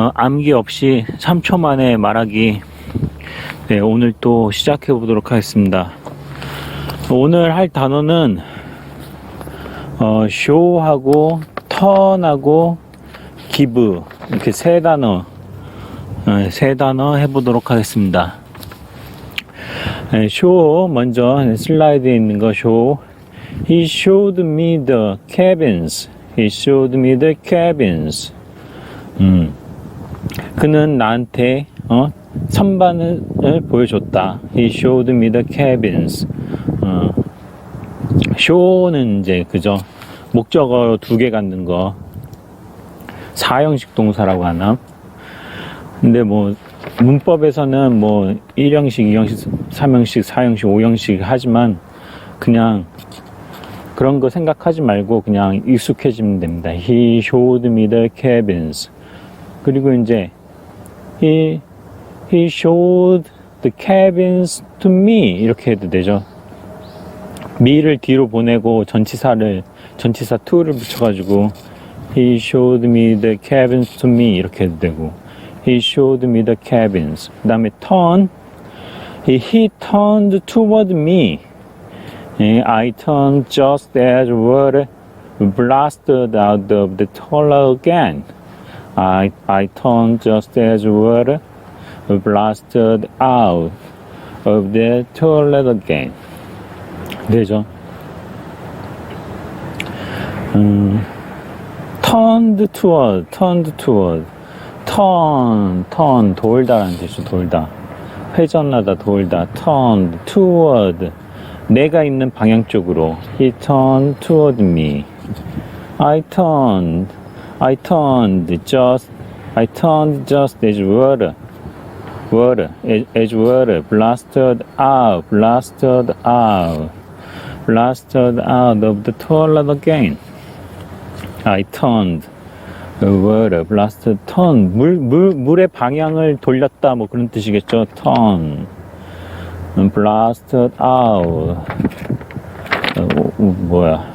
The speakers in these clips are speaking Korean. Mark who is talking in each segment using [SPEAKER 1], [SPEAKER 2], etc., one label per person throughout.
[SPEAKER 1] 어, 암기 없이 3초 만에 말하기 네, 오늘 또 시작해 보도록 하겠습니다. 오늘 할 단어는 어, 쇼하고 턴하고 기브 이렇게 세 단어 어, 세 단어 해보도록 하겠습니다. 네, 쇼 먼저 슬라이드에 있는 거 쇼. He showed me the cabins. He showed me the cabins. 음. 그는 나한테 어, 선반을 보여줬다. He showed me the cabins. 어, show는 이제 그죠? 목적어 두개 갖는 거. 사형식 동사라고 하나? 근데 뭐 문법에서는 뭐 1형식, 2형식, 3형식, 4형식, 5형식 하지만 그냥 그런 거 생각하지 말고 그냥 익숙해지면 됩니다. He showed me the cabins. 그리고 이제 he he showed the cabins to me 이렇게 해도 되죠. me를 뒤로 보내고 전치사를 전치사 to를 붙여가지고 he showed me the cabins to me 이렇게 해도 되고 he showed me the cabins. 그 다음에 turn he, turned toward me. 예, I turned just as water blasted out of the tunnel again. I, I turned just as water blasted out of the toilet again. 되죠? 음, turned toward, turned toward, turn, turn, 돌다라는 뜻이죠, 돌다. 회전하다, 돌다, turned toward, 내가 있는 방향 쪽으로. He turned toward me. I turned, I turned just, I turned just as water. Water, as, water, blasted out, blasted out, blasted out of the toilet again. I turned, water, blasted, turn, 물, 물, 물의 방향을 돌렸다, 뭐 그런 뜻이겠죠. turn, blasted out, 어, 어, 뭐야,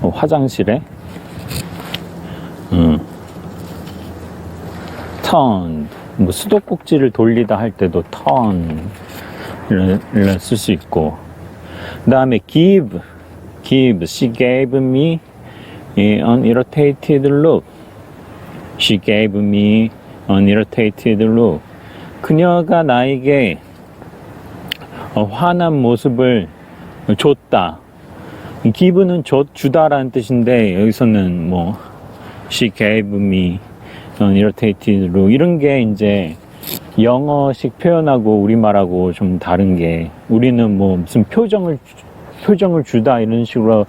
[SPEAKER 1] 어, 화장실에, 음. turn, 뭐 수도꼭지를 돌리다 할 때도 turn을 쓸수 있고 그 다음에 give give she gave me an irritated look she gave me an irritated look 그녀가 나에게 어, 화난 모습을 줬다 give는 줘, 주다라는 뜻인데 여기서는 뭐 she gave me an irritated look 이런 게 이제 영어식 표현하고 우리말하고 좀 다른 게 우리는 뭐 무슨 표정을 표정을 주다 이런 식으로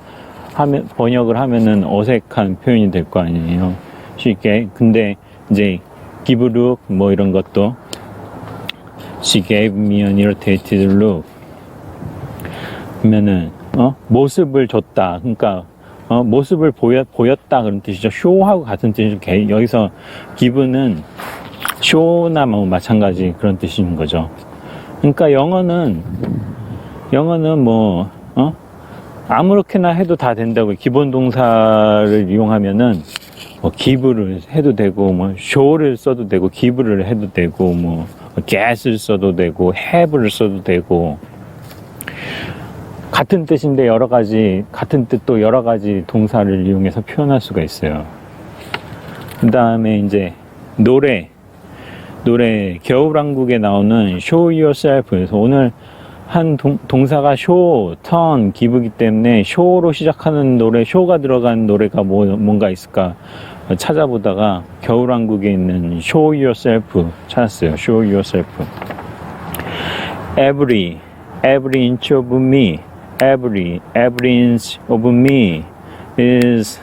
[SPEAKER 1] 하면 번역을 하면은 어색한 표현이 될 거 아니에요. 쉽게. 근데 이제 give look 뭐 이런 것도 she gave me an irritated look 그러면은 어? 모습을 줬다. 그러니까 어, 모습을 보였, 보였다 그런 뜻이죠. 쇼하고 같은 뜻이죠. 개- 여기서 기분은 쇼나 뭐 마찬가지 그런 뜻인 거죠. 그러니까 영어는 영어는 뭐 어? 아무렇게나 해도 다 된다고 기본 동사를 이용하면은 뭐 기브를 해도 되고 뭐 쇼를 써도 되고 기브를 해도 되고 뭐 get을 써도 되고 have를 써도 되고 같은 뜻인데 여러 가지 같은 뜻도 여러 가지 동사를 이용해서 표현할 수가 있어요. 그 다음에 이제 노래 노래 겨울왕국에 나오는 Show Yourself에서 오늘 한 동, 동사가 show, turn, give이기 때문에 show로 시작하는 노래, show가 들어간 노래가 뭐, 뭔가 있을까 찾아보다가 겨울왕국에 있는 Show Yourself 찾았어요. Show Yourself. Every, every inch of me, every, every inch of me is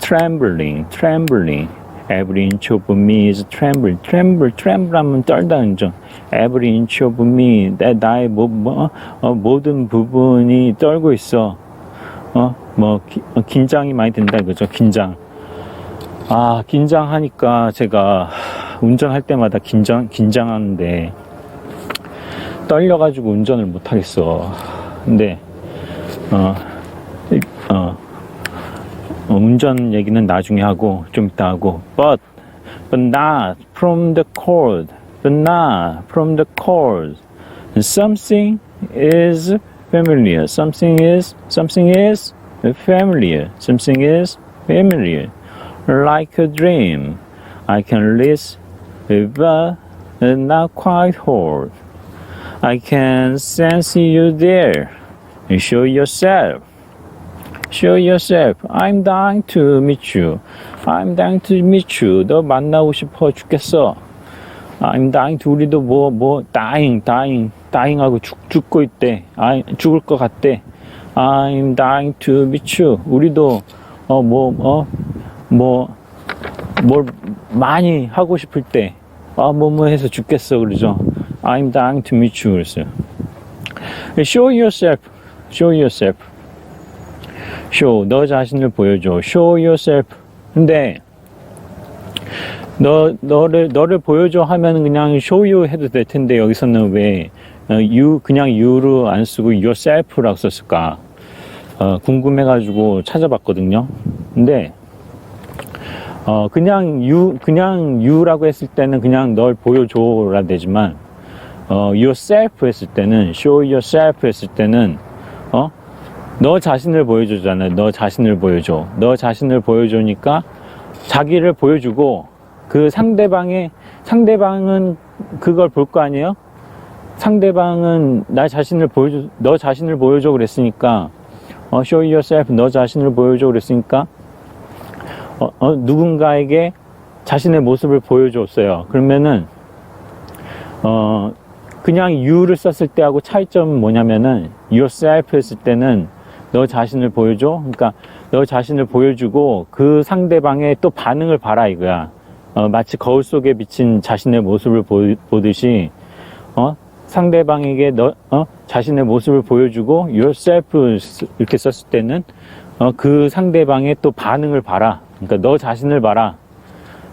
[SPEAKER 1] trembling, trembling. Every inch of me is trembling, tremble, tremble 하면 떨다는 점. Every inch of me, 내, 나의 모, 뭐, 어, 모든 부분이 떨고 있어. 어, 뭐, 기- 어, 긴장이 많이 된다, 그죠? 긴장. 아, 긴장하니까 제가 운전할 때마다 긴장, 긴장하는데, 떨려가지고 운전을 못 하겠어. 근데, 어, 이- 어, 어, 운전 얘기는 나중에 하고 좀 이따 하고 but but not from the cold, but not from the cold. And something is familiar. Something is something is familiar. Something is familiar. Like a dream. I can list but not quite hold. I can sense you there. Show yourself. Show yourself. I'm dying to meet you. I'm dying to meet you. 너 만나고 싶어 죽겠어. I'm dying 우리도 뭐 뭐 dying, dying, dying하고 죽 죽고 있대. 아 죽을 것 같대. I'm dying to meet you. 우리도 어 뭐 어 뭐 뭘 많이 하고 싶을 때, 아, 뭐, 뭐 해서 죽겠어, 그러죠. I'm dying to meet you, 그랬어요. Show yourself. Show yourself. Show. 너 자신을 보여줘. Show yourself. 근데, 너, 너를, 너를 보여줘 하면 그냥 show you 해도 될 텐데, 여기서는 왜, 어, you, 그냥 you로 안 쓰고 yourself라고 썼을까? 어, 궁금해가지고 찾아봤거든요. 근데, 어, 그냥 you, 그냥 you라고 했을 때는 그냥 널 보여줘라 되지만, 어, yourself 했을 때는, show yourself 했을 때는, 어, 너 자신을 보여주잖아요. 너 자신을 보여줘. 너 자신을 보여주니까 자기를 보여주고, 그 상대방의, 상대방은 그걸 볼 거 아니에요? 상대방은 나 자신을 보여줘, 너 자신을 보여줘 그랬으니까, 어, show yourself, 너 자신을 보여줘 그랬으니까, 어, 어, 누군가에게 자신의 모습을 보여줬어요. 그러면은, 어, 그냥 you를 썼을 때하고 차이점은 뭐냐면은, yourself 했을 때는 너 자신을 보여줘. 그러니까 너 자신을 보여주고 그 상대방의 또 반응을 봐라 이거야. 어, 마치 거울 속에 비친 자신의 모습을 보, 보듯이, 어, 상대방에게 너, 어, 자신의 모습을 보여주고 yourself 이렇게 썼을 때는 어, 그 상대방의 또 반응을 봐라. 그러니까 너 자신을 봐라.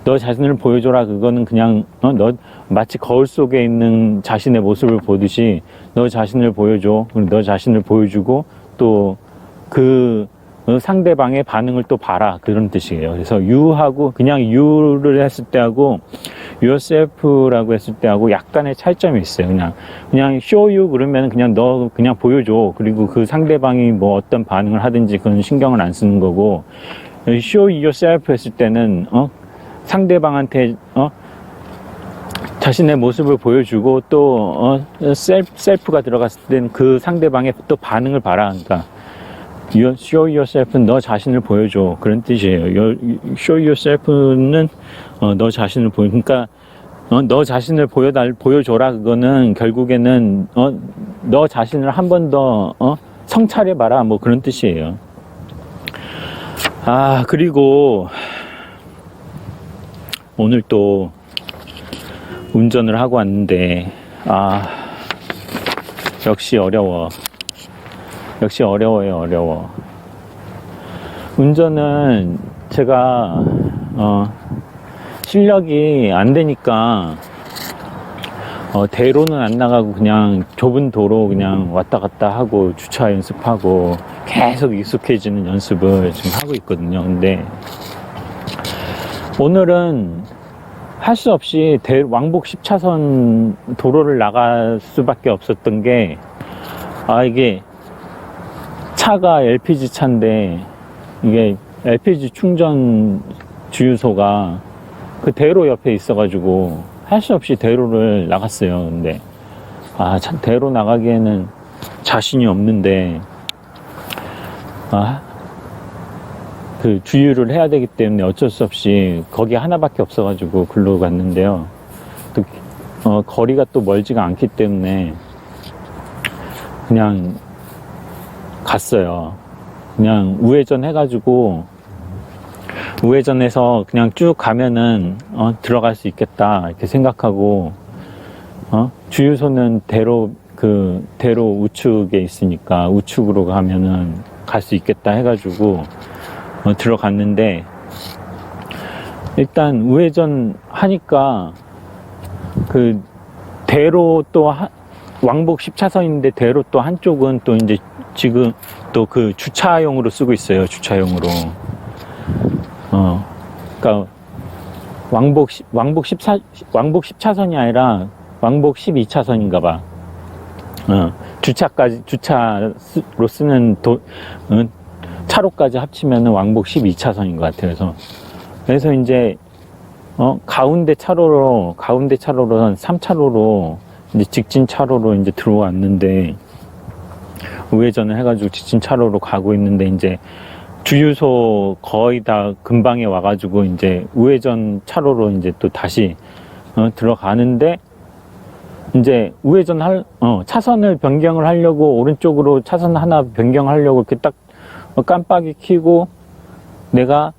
[SPEAKER 1] 너 자신을 보여줘라. 그거는 그냥 어, 너 마치 거울 속에 있는 자신의 모습을 보듯이 너 자신을 보여줘. 그리고 너 자신을 보여주고 또그 상대방의 반응을 또 봐라. 그런 뜻이에요. 그래서 you하고 그냥 you를 했을 때하고 yourself라고 했을 때하고 약간의 차이점이 있어요. 그냥 그냥 show you 그러면 그냥 너 그냥 보여줘. 그리고 그 상대방이 뭐 어떤 반응을 하든지 그건 신경을 안 쓰는 거고 show yourself 했을 때는 어 상대방한테 어 자신의 모습을 보여주고 또 어, 셀프, 셀프 가 들어갔을 때는 그 상대방의 또 반응을 봐라. 그러니까 you, show yourself는 너 자신을 보여줘 그런 뜻이에요. Your- show yourself는 어, 너 자신을 보여. 그러니까 어, 너 자신을 보여달 보여줘라. 그거는 결국에는 어, 너 자신을 한 번더 어, 성찰해 봐라. 뭐 그런 뜻이에요. 아 그리고 오늘 또 운전을 하고 왔는데 아 역시 어려워. 역시 어려워요 어려워. 운전은 제가 어 실력이 안 되니까 어 대로는 안 나가고 그냥 좁은 도로 그냥 왔다 갔다 하고 주차 연습하고 계속 익숙해지는 연습을 지금 하고 있거든요. 근데 오늘은 할 수 없이 대, 왕복 10차선 도로를 나갈 수밖에 없었던 게, 아, 이게 차가 LPG 차인데, 이게 LPG 충전 주유소가 그 대로 옆에 있어가지고 할 수 없이 대로를 나갔어요. 근데, 아, 참, 대로 나가기에는 자신이 없는데, 아, 그 주유를 해야 되기 때문에 어쩔 수 없이 거기 하나밖에 없어가지고 글로 갔는데요. 또 어, 거리가 또 멀지가 않기 때문에 그냥 갔어요. 그냥 우회전 해가지고 우회전해서 그냥 쭉 가면은 어, 들어갈 수 있겠다 이렇게 생각하고 어? 주유소는 대로 그 대로 우측에 있으니까 우측으로 가면은 갈 수 있겠다 해가지고 어, 들어갔는데 일단 우회전 하니까 그 대로 또 한- 왕복 10차선인데 대로 또 한쪽은 또 이제 지금 또 그 주차용으로 쓰고 있어요 주차용으로 어 그러니까 왕복 10, 왕복 14 왕복 10차선이 아니라 왕복 12차선인가 봐. 어, 주차까지 주차로 쓰는 도, 어, 차로까지 합치면은 왕복 12차선인 것 같아요. 그래서 그래서 이제 어, 가운데 차로로 가운데 차로로 한 3차로로 이제 직진 차로로 이제 들어왔는데 우회전을 해가지고 직진 차로로 가고 있는데 이제 주유소 거의 다 근방에 와가지고 이제 우회전 차로로 이제 또 다시 어, 들어가는데 이제 우회전 할, 어, 차선을 변경을 하려고 오른쪽으로 차선 하나 변경하려고 이렇게 딱 어, 깜빡이 켜고 내가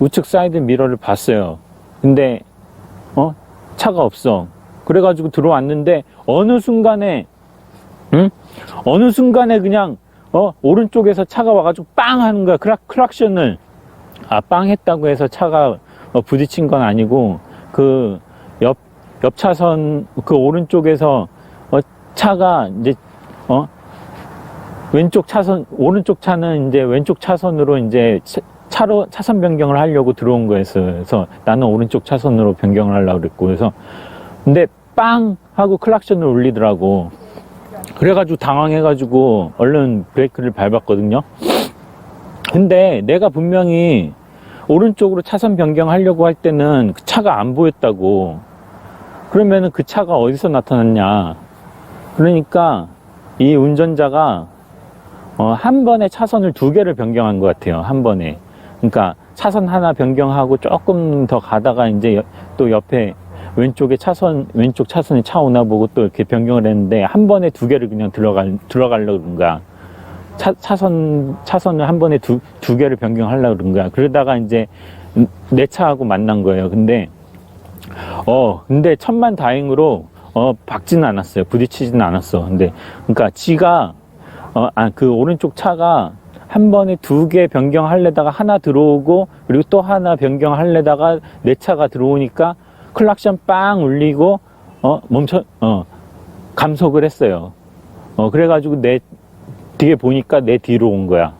[SPEAKER 1] 우측 사이드 미러를 봤어요. 근데, 어, 차가 없어. 그래가지고 들어왔는데 어느 순간에, 응? 어느 순간에 그냥, 어, 오른쪽에서 차가 와가지고 빵 하는 거야. 크락, 크락션을. 아, 빵 했다고 해서 차가 어, 부딪힌 건 아니고, 그, 옆, 옆 차선, 그 오른쪽에서, 어, 차가 이제, 어, 왼쪽 차선, 오른쪽 차는 이제 왼쪽 차선으로 이제 차- 차로, 차선 변경을 하려고 들어온 거였어요. 그래서 나는 오른쪽 차선으로 변경을 하려고 그랬고, 그래서, 근데 빵! 하고 클락션을 울리더라고. 그래가지고 당황해가지고 얼른 브레이크를 밟았거든요. 근데 내가 분명히 오른쪽으로 차선 변경하려고 할 때는 그 차가 안 보였다고. 그러면은 그 차가 어디서 나타났냐. 그러니까 이 운전자가 어, 한 번에 차선을 두 개를 변경한 것 같아요. 한 번에. 그러니까 차선 하나 변경하고 조금 더 가다가 이제 여- 또 옆에 왼쪽에 차선, 왼쪽 차선에 차 오나 보고 또 이렇게 변경을 했는데 한 번에 두 개를 그냥 들어갈, 들어가려고 그런 거야. 차, 차선, 차선을 한 번에 두, 두 개를 변경하려고 그런 거야. 그러다가 이제 내 차하고 만난 거예요. 근데, 어, 근데 천만 다행으로, 어, 박지는 않았어요. 부딪히지는 않았어. 근데, 그러니까 지가, 어, 아, 그 오른쪽 차가 한 번에 두 개 변경하려다가 하나 들어오고, 그리고 또 하나 변경하려다가 내 차가 들어오니까 클락션 빵 울리고, 어, 멈춰, 어, 감속을 했어요. 어, 그래가지고 내 뒤에 보니까 내 뒤로 온 거야.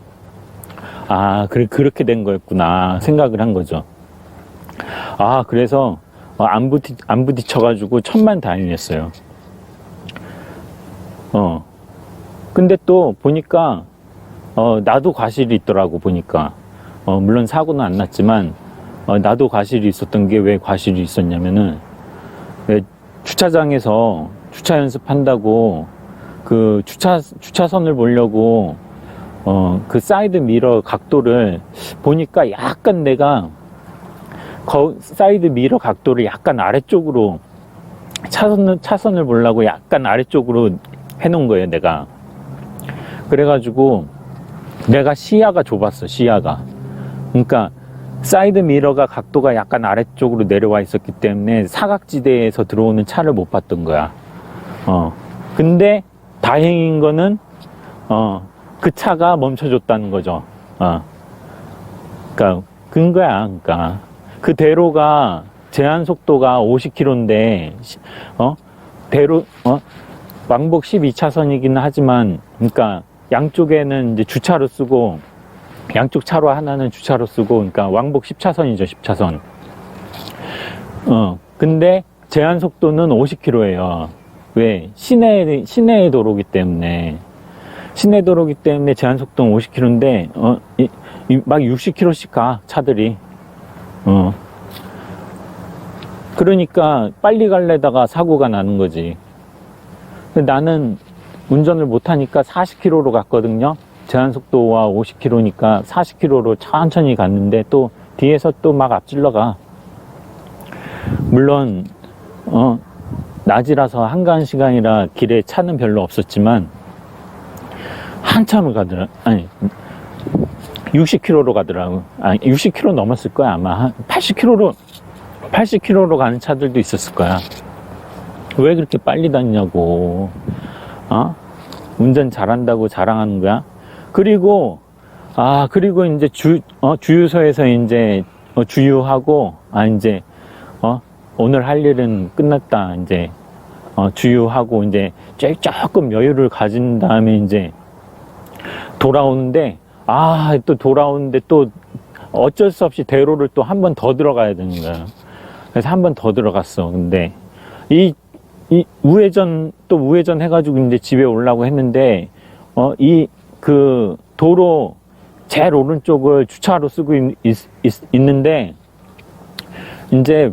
[SPEAKER 1] 아, 그래, 그렇게 된 거였구나. 생각을 한 거죠. 아, 그래서, 어, 안 부딪, 안 부딪혀가지고 천만 다행이었어요. 어. 근데 또 보니까, 어, 나도 과실이 있더라고, 보니까. 어, 물론 사고는 안 났지만, 어, 나도 과실이 있었던 게 왜 과실이 있었냐면은, 왜 주차장에서 주차 연습한다고 그 주차, 주차선을 보려고, 어, 그 사이드 미러 각도를 보니까 약간 내가, 거, 사이드 미러 각도를 약간 아래쪽으로, 차선을, 차선을 보려고 약간 아래쪽으로 해놓은 거예요, 내가. 그래가지고, 내가 시야가 좁았어, 시야가. 그러니까, 사이드 미러가 각도가 약간 아래쪽으로 내려와 있었기 때문에 사각지대에서 들어오는 차를 못 봤던 거야. 어. 근데 다행인 거는 어, 그 차가 멈춰줬다는 거죠. 어. 그러니까 근 거야. 그러니까 그 대로가 제한 속도가 50km인데 어? 대로 어? 왕복 12차선이긴 하지만 그러니까 양쪽에는 이제 주차로 쓰고 양쪽 차로 하나는 주차로 쓰고 그러니까 왕복 10차선이죠. 10차선. 어. 근데 제한 속도는 50km예요. 왜? 시내, 시내 도로기 때문에. 시내 도로기 때문에 제한 속도는 50km인데, 어, 이, 이, 막 60km씩 가, 차들이. 어. 그러니까 빨리 갈래다가 사고가 나는 거지. 근데 나는 운전을 못하니까 40km로 갔거든요. 제한 속도와 50km니까 40km로 천천히 갔는데 또 뒤에서 또 막 앞질러 가. 물론, 어, 낮이라서 한가한 시간이라 길에 차는 별로 없었지만 한참을 가더라. 아니 60km로 가더라고. 아니 60km 넘었을 거야 아마 한 80km로 80km로 가는 차들도 있었을 거야. 왜 그렇게 빨리 다니냐고. 어? 운전 잘한다고 자랑하는 거야. 그리고 아 그리고 이제 주 어, 주유소에서 이제 어, 주유하고 아 이제 어 오늘 할 일은 끝났다. 이제 어, 주유하고 이제 조- 조금 여유를 가진 다음에 이제 돌아오는데 아 또 돌아오는데 또 어쩔 수 없이 대로를 또 한 번 더 들어가야 되는 거야. 그래서 한 번 더 들어갔어. 근데 이, 이 우회전 또 우회전 해가지고 이제 집에 오려고 했는데 어 이 그 도로 제일 오른쪽을 주차로 쓰고 있, 는데 이제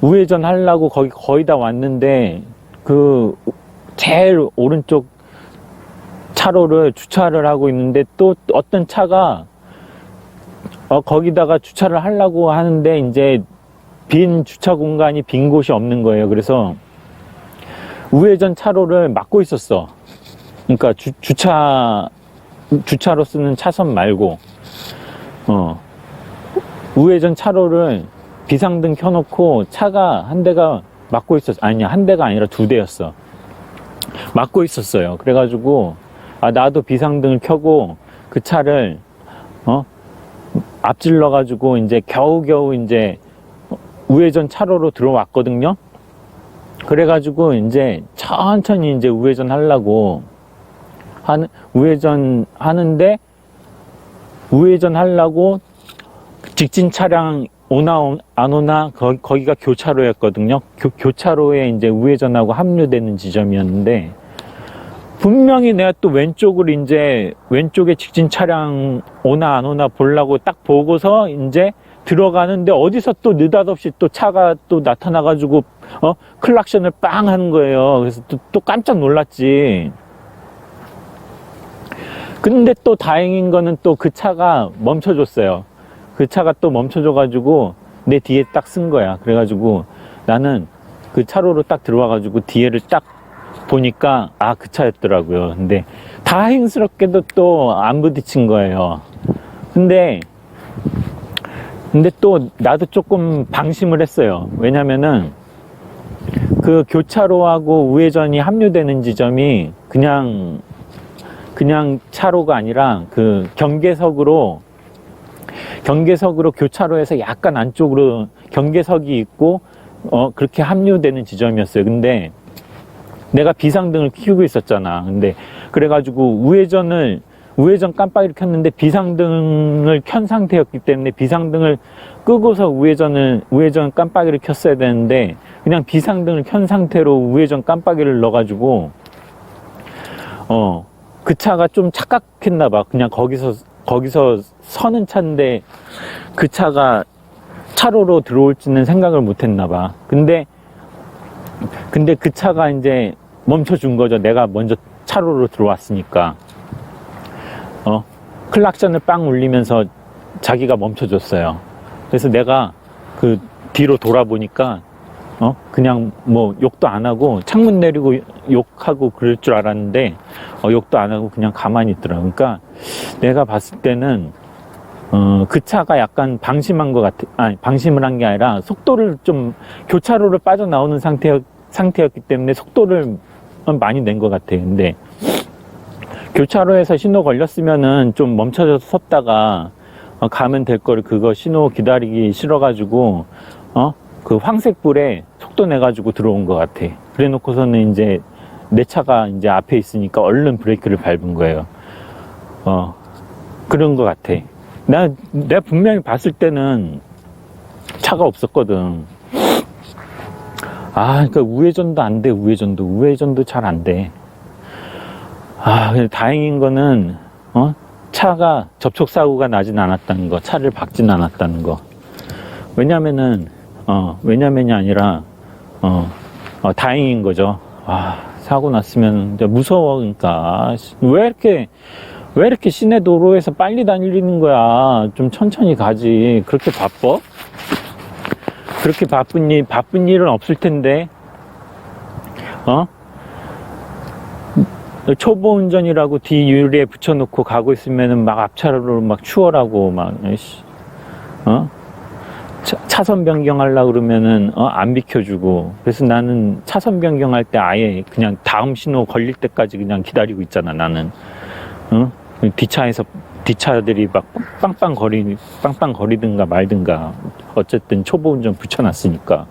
[SPEAKER 1] 우회전 하려고 거기 거의 다 왔는데 그 제일 오른쪽 차로를 주차를 하고 있는데 또 어떤 차가 어, 거기다가 주차를 하려고 하는데 이제 빈 주차 공간이 빈 곳이 없는 거예요. 그래서 우회전 차로를 막고 있었어. 그러니까 주, 주차 주차로 쓰는 차선 말고 어 우회전 차로를 비상등 켜놓고 차가 한 대가 막고 있었어. 아니야 한 대가 아니라 두 대였어. 막고 있었어요. 그래가지고 아 나도 비상등을 켜고 그 차를 어 앞질러 가지고 이제 겨우겨우 이제 우회전 차로로 들어왔거든요. 그래가지고 이제 천천히 이제 우회전 하려고 하는 우회전 하는데 우회전 하려고 직진 차량 오나 안 오나 거, 거기가 교차로였거든요. 교, 교차로에 이제 우회전하고 합류되는 지점이었는데 분명히 내가 또 왼쪽으로 이제 왼쪽에 직진 차량 오나 안 오나 보려고 딱 보고서 이제 들어가는데 어디서 또 느닷없이 또 차가 또 나타나가지고 어 클락션을 빵 하는 거예요. 그래서 또, 또 깜짝 놀랐지. 근데 또 다행인 거는 또 그 차가 멈춰줬어요. 그 차가 또 멈춰줘가지고 내 뒤에 딱 쓴 거야. 그래가지고 나는 그 차로로 딱 들어와가지고 뒤에를 딱 보니까 아 그 차였더라고요. 근데 다행스럽게도 또 안 부딪힌 거예요. 근데 근데 또 나도 조금 방심을 했어요. 왜냐면은 그 교차로하고 우회전이 합류되는 지점이 그냥 그냥 차로가 아니라 그 경계석으로 경계석으로 교차로에서 약간 안쪽으로 경계석이 있고 어 그렇게 합류되는 지점이었어요. 근데 내가 비상등을 켜고 있었잖아. 근데 그래가지고 우회전을 우회전 깜빡이를 켰는데 비상등을 켠 상태였기 때문에 비상등을 끄고서 우회전을 우회전 깜빡이를 켰어야 되는데 그냥 비상등을 켠 상태로 우회전 깜빡이를 넣어가지고 어 그 차가 좀 착각했나 봐. 그냥 거기서 거기서 서는 차인데 그 차가 차로로 들어올지는 생각을 못했나 봐. 근데 근데 그 차가 이제 멈춰준 거죠. 내가 먼저 차로로 들어왔으니까. 어, 클락션을 빵 울리면서 자기가 멈춰줬어요. 그래서 내가 그 뒤로 돌아보니까 어, 그냥 뭐 욕도 안 하고 창문 내리고 욕하고 그럴 줄 알았는데 어, 욕도 안 하고 그냥 가만히 있더라. 그러니까 내가 봤을 때는 어, 그 차가 약간 방심한 것 같아. 아니, 방심을 한 게 아니라 속도를 좀 교차로를 빠져나오는 상태, 상태였기 때문에 속도를 많이 낸 것 같아. 근데 교차로에서 신호 걸렸으면은 좀 멈춰져서 섰다가 어, 가면 될 거를 그거 신호 기다리기 싫어가지고 어? 그 황색불에 속도 내가지고 들어온 것 같아. 그래 놓고서는 이제 내 차가 이제 앞에 있으니까 얼른 브레이크를 밟은 거예요. 어, 그런 것 같아. 나, 내가 분명히 봤을 때는 차가 없었거든. 아, 그러니까 우회전도 안 돼, 우회전도. 우회전도 잘 안 돼. 아, 다행인 거는, 어? 차가 접촉사고가 나진 않았다는 거, 차를 박진 않았다는 거. 왜냐면은, 어, 왜냐면이 아니라, 어, 어 다행인 거죠. 아, 사고 났으면 무서워, 그러니까. 왜 이렇게, 왜 이렇게 시내 도로에서 빨리 다니는 거야? 좀 천천히 가지. 그렇게 바빠? 그렇게 바쁜 일, 바쁜 일은 없을 텐데, 어? 초보 운전이라고 뒤 유리에 붙여놓고 가고 있으면은 막 앞차로 막 추월하고 막, 씨, 어? 차, 선 변경하려고 그러면은, 어, 안 비켜주고. 그래서 나는 차선 변경할 때 아예 그냥 다음 신호 걸릴 때까지 그냥 기다리고 있잖아, 나는. 어? 뒷차에서, 뒷차들이 막 빵빵 거리, 빵빵 거리든가 말든가. 어쨌든 초보 운전 붙여놨으니까.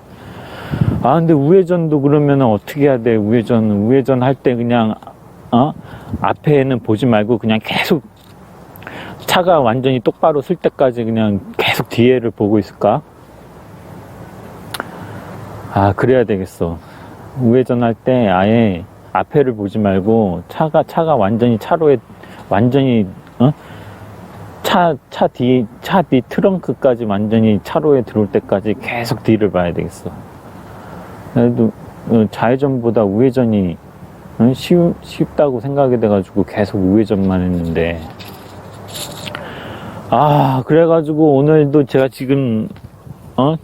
[SPEAKER 1] 아, 근데 우회전도 그러면 어떻게 해야 돼? 우회전, 우회전 할 때 그냥, 어? 앞에는 보지 말고 그냥 계속 차가 완전히 똑바로 쓸 때까지 그냥 계속 뒤에를 보고 있을까? 아, 그래야 되겠어. 우회전할 때 아예 앞에를 보지 말고 차가, 차가 완전히 차로에, 완전히, 어? 차, 차 뒤, 차 뒤 트렁크까지 완전히 차로에 들어올 때까지 계속 뒤를 봐야 되겠어. 그래도 어, 좌회전보다 우회전이 어, 쉬우, 쉽다고 생각이 돼가지고 계속 우회전만 했는데. 아, 그래가지고 오늘도 제가 지금, 어?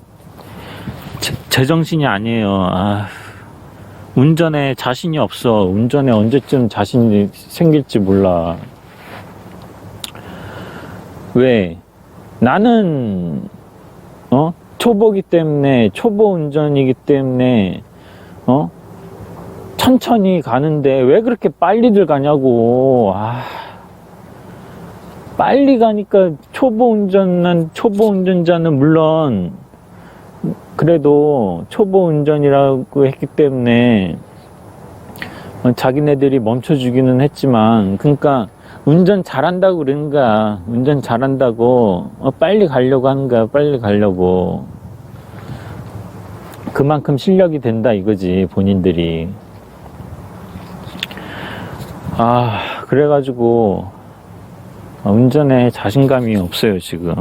[SPEAKER 1] 제, 제정신이 아니에요. 아, 운전에 자신이 없어. 운전에 언제쯤 자신이 생길지 몰라. 왜? 나는, 어? 초보기 때문에, 초보 운전이기 때문에, 어? 천천히 가는데 왜 그렇게 빨리들 가냐고. 아. 빨리 가니까 초보 운전은, 초보 운전자는 물론, 그래도 초보 운전이라고 했기 때문에, 어, 자기네들이 멈춰주기는 했지만, 그러니까, 운전 잘한다고 그러는 거야. 운전 잘한다고, 어, 빨리 가려고 하는 거야. 빨리 가려고. 그만큼 실력이 된다 이거지, 본인들이. 아, 그래가지고, 어, 운전에 자신감이 없어요, 지금.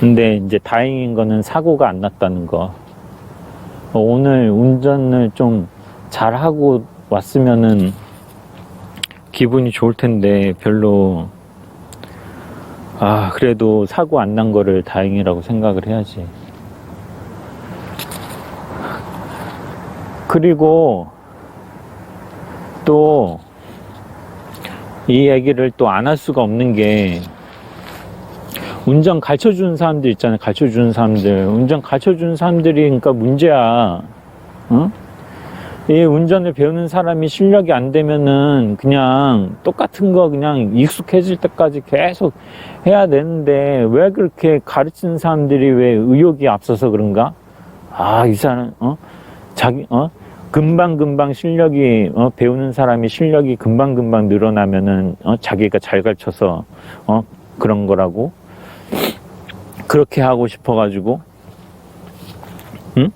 [SPEAKER 1] 근데 이제 다행인 거는 사고가 안 났다는 거. 어, 오늘 운전을 좀 잘하고 왔으면은 기분이 좋을 텐데 별로, 아, 그래도 사고 안 난 거를 다행이라고 생각을 해야지. 그리고 또 이 얘기를 또 안 할 수가 없는 게 운전 가르쳐 주는 사람들 있잖아요. 가르쳐 주는 사람들. 운전 가르쳐 주는 사람들이 그러니까 문제야. 어? 이 운전을 배우는 사람이 실력이 안 되면은 그냥 똑같은 거 그냥 익숙해질 때까지 계속 해야 되는데 왜 그렇게 가르치는 사람들이 왜 의욕이 앞서서 그런가? 아, 이 사람, 어? 자기, 어? 금방금방 실력이, 어? 배우는 사람이 실력이 금방금방 늘어나면은, 어? 자기가 잘 가르쳐서, 어? 그런 거라고? 그렇게 하고 싶어가지고, 응?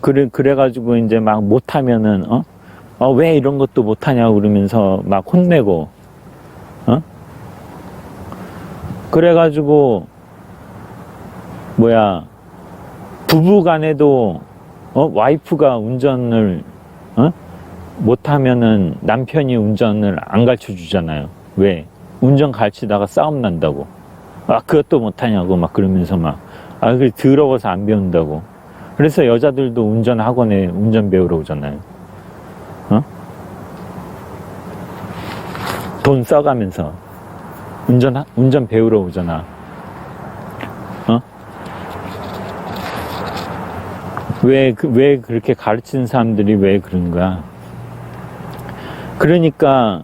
[SPEAKER 1] 그래, 그래가지고 이제 막 못하면은, 어? 어, 왜 이런 것도 못하냐고 그러면서 막 혼내고, 어? 그래가지고, 뭐야, 부부 간에도, 어, 와이프가 운전을, 어? 못하면은 남편이 운전을 안 가르쳐 주잖아요. 왜? 운전 가르치다가 싸움 난다고. 아, 그것도 못하냐고 막 그러면서 막, 아, 그 더러워서 안 배운다고. 그래서 여자들도 운전 학원에 운전 배우러 오잖아요. 어? 돈 써가면서 운전 하- 운전 배우러 오잖아. 왜, 그, 왜 그렇게 가르치는 사람들이 왜 그런가? 그러니까,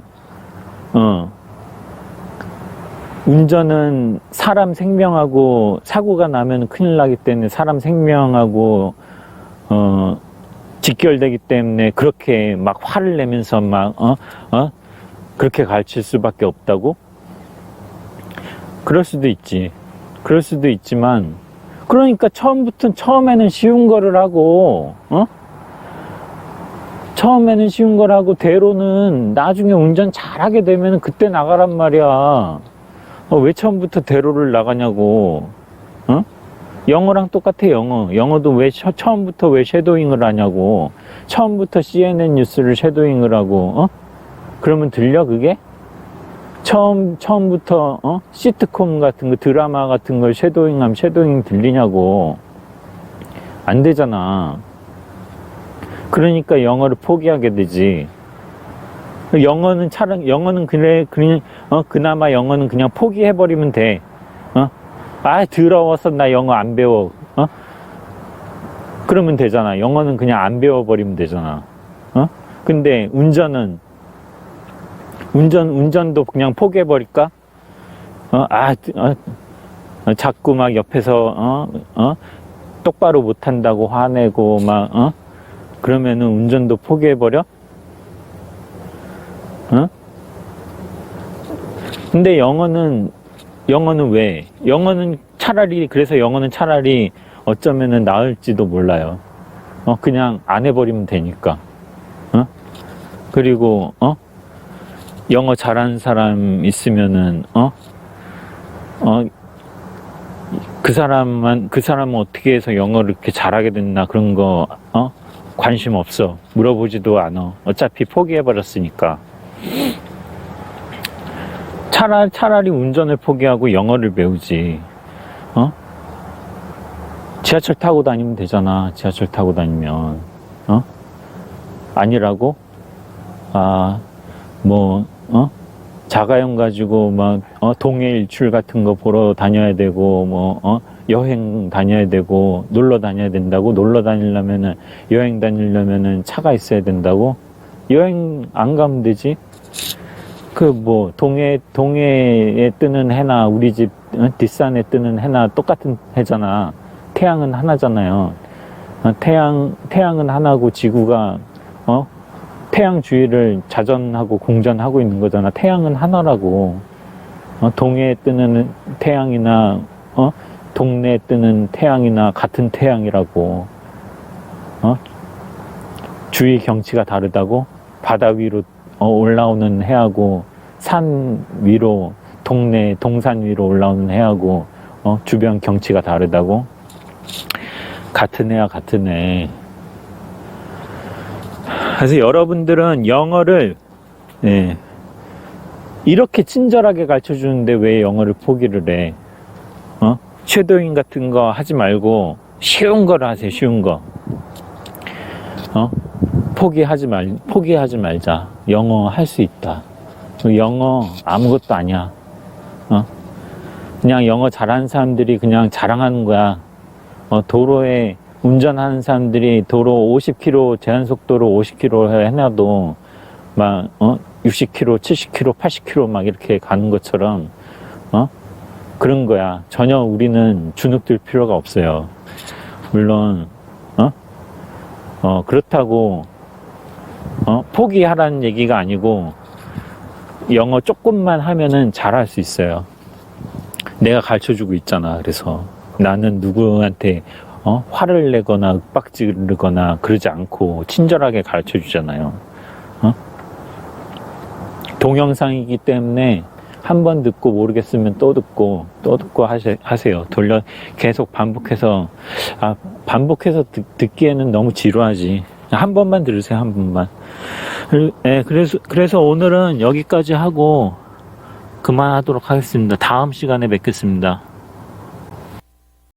[SPEAKER 1] 어, 운전은 사람 생명하고 사고가 나면 큰일 나기 때문에 사람 생명하고 어 직결되기 때문에 그렇게 막 화를 내면서 막 어 어? 그렇게 가르칠 수밖에 없다고? 그럴 수도 있지. 그럴 수도 있지만 그러니까 처음부터 처음에는 쉬운 거를 하고 어? 처음에는 쉬운 걸 하고 대로는 나중에 운전 잘하게 되면 그때 나가란 말이야. 어, 왜 처음부터 대로를 나가냐고. 어? 영어랑 똑같아, 영어. 영어도 왜 처, 처음부터 왜 쉐도잉을 하냐고. 처음부터 CNN 뉴스를 쉐도잉을 하고, 어? 그러면 들려, 그게? 처음, 처음부터, 어? 시트콤 같은 거, 드라마 같은 걸 쉐도잉 하면 쉐도잉 들리냐고. 안 되잖아. 그러니까 영어를 포기하게 되지. 영어는 차라리 영어는 그래 그냥 어 그나마 영어는 그냥 포기해 버리면 돼. 어? 아 더러워서 나 영어 안 배워. 어? 그러면 되잖아. 영어는 그냥 안 배워 버리면 되잖아. 어? 근데 운전은 운전 운전도 그냥 포기해 버릴까? 어? 아 어? 어, 자꾸 막 옆에서 어? 어? 똑바로 못 한다고 화내고 막 어? 그러면은 운전도 포기해 버려? 어? 근데 영어는 영어는 왜? 영어는 차라리 그래서 영어는 차라리 어쩌면은 나을지도 몰라요. 어, 그냥 안 해버리면 되니까. 어? 그리고, 어? 영어 잘하는 사람 있으면은, 어? 어, 그 사람만, 그 사람은 어떻게 해서 영어를 이렇게 잘하게 됐나 그런 거, 어? 관심 없어. 물어보지도 않아. 어차피 포기해 버렸으니까. 차라리, 차라리 운전을 포기하고 영어를 배우지. 어? 지하철 타고 다니면 되잖아. 지하철 타고 다니면. 어? 아니라고? 아, 뭐, 어? 자가용 가지고 막, 어, 동해 일출 같은 거 보러 다녀야 되고, 뭐, 어? 여행 다녀야 되고, 놀러 다녀야 된다고? 놀러 다니려면은, 여행 다니려면은 차가 있어야 된다고? 여행 안 가면 되지? 그 뭐, 동해, 동해에 뜨는 해나, 우리 집 어, 뒷산에 뜨는 해나 똑같은 해잖아. 태양은 하나잖아요. 어, 태양, 태양은 하나고 지구가, 어? 태양 주위를 자전하고 공전하고 있는 거잖아. 태양은 하나라고. 어, 동해에 뜨는 태양이나, 어? 동네에 뜨는 태양이나 같은 태양이라고. 어? 주위 경치가 다르다고? 바다 위로 어, 올라오는 해하고, 산 위로, 동네, 동산 위로 올라오는 해하고, 어, 주변 경치가 다르다고? 같은 해야 같은 해. 그래서 여러분들은 영어를 예, 이렇게 친절하게 가르쳐 주는데 왜 영어를 포기를 해? 어? 쉐도잉 같은 거 하지 말고 쉬운 거를 하세요. 쉬운 거. 어? 포기하지 말 포기하지 말자. 영어 할 수 있다. 영어 아무것도 아니야. 어? 그냥 영어 잘하는 사람들이 그냥 자랑하는 거야. 어, 도로에 운전하는 사람들이 도로 50km 제한 속도로 50km 해놔도 막 어? 60km, 70km, 80km 막 이렇게 가는 것처럼 어? 그런 거야. 전혀 우리는 주눅들 필요가 없어요. 물론 어? 어 그렇다고 어? 포기하라는 얘기가 아니고 영어 조금만 하면은 잘할 수 있어요. 내가 가르쳐 주고 있잖아. 그래서 나는 누구한테 어? 화를 내거나 윽박 지르거나 그러지 않고 친절하게 가르쳐 주잖아요. 어? 동영상이기 때문에 한 번 듣고 모르겠으면 또 듣고 또 듣고 하세, 하세요. 돌려 계속 반복해서 아 반복해서 듣, 듣기에는 너무 지루하지. 한 번만 들으세요. 한 번만. 네, 그래서 그래서 오늘은 여기까지 하고 그만하도록 하겠습니다. 다음 시간에 뵙겠습니다.